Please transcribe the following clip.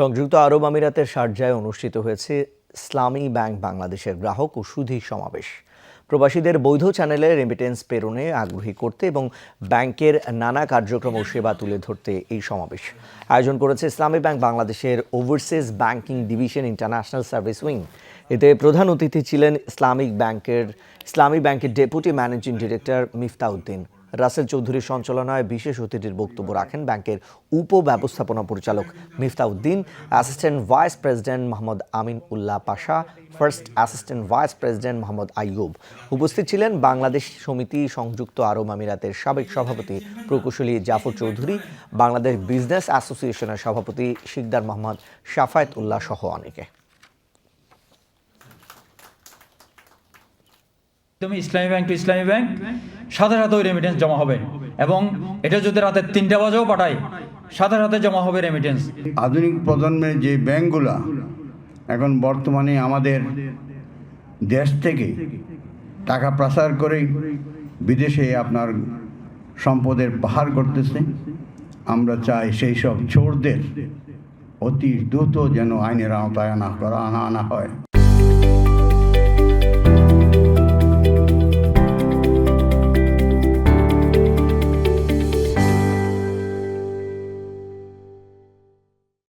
সংযুক্ত আরব আমিরাতের শারজায় অনুষ্ঠিত হয়েছে ইসলামী ব্যাংক বাংলাদেশের গ্রাহক ও সুধী সমাবেশ। প্রবাসীদের বৈধ চ্যানেলে রেমিটেন্স প্রেরণে আগ্রহী করতে এবং ব্যাংকের নানা কার্যক্রম ও সেবা তুলে ধরতে এই সমাবেশ। আয়োজন করেছে ইসলামী ব্যাংক বাংলাদেশের overseas banking division international service wing. এতে প্রধান অতিথি ছিলেন ইসলামিক ব্যাংকের, ইসলামী ব্যাংকের deputy managing director Miftauddin. Rasel চৌধুরীর সঞ্চালনায় বিশেষ অতিথির বক্তব্য রাখেন ব্যাংকের উপ ব্যবস্থাপনা পরিচালক Miftauddin, assistant vice president Mohammad Amin Ullah Pasha, first assistant vice president Mohammad Ayub. উপস্থিত ছিলেন বাংলাদেশ সমিতি সংযুক্ত আরব আমিরাতের সাবেক সভাপতি প্রকৌশলী জাফর চৌধুরী, বাংলাদেশ বিজনেস অ্যাসোসিয়েশনের সভাপতি শিকদার মোহাম্মদ শাফায়েত উল্লাহ সহ অনেকে। তুমি ইসলামী ব্যাংক টু ইসলামী ব্যাংক, সাথে সাথে ওই রেমিটেন্স জমা হবে। এবং এটা যদি রাতে তিনটা বাজেও পাঠায়, সাথে সাথে জমা হবে রেমিটেন্স আধুনিক প্রজন্মের যে ব্যাংকগুলা এখন বর্তমানে আমাদের দেশ থেকে টাকা প্রসার করে বিদেশে আপনার সম্পদের পাহাড় করতেছে, আমরা চাই সেই সব চোরদের অতি দ্রুত যেন আইনের আওতায় আনা করা, আনা আনা হয়।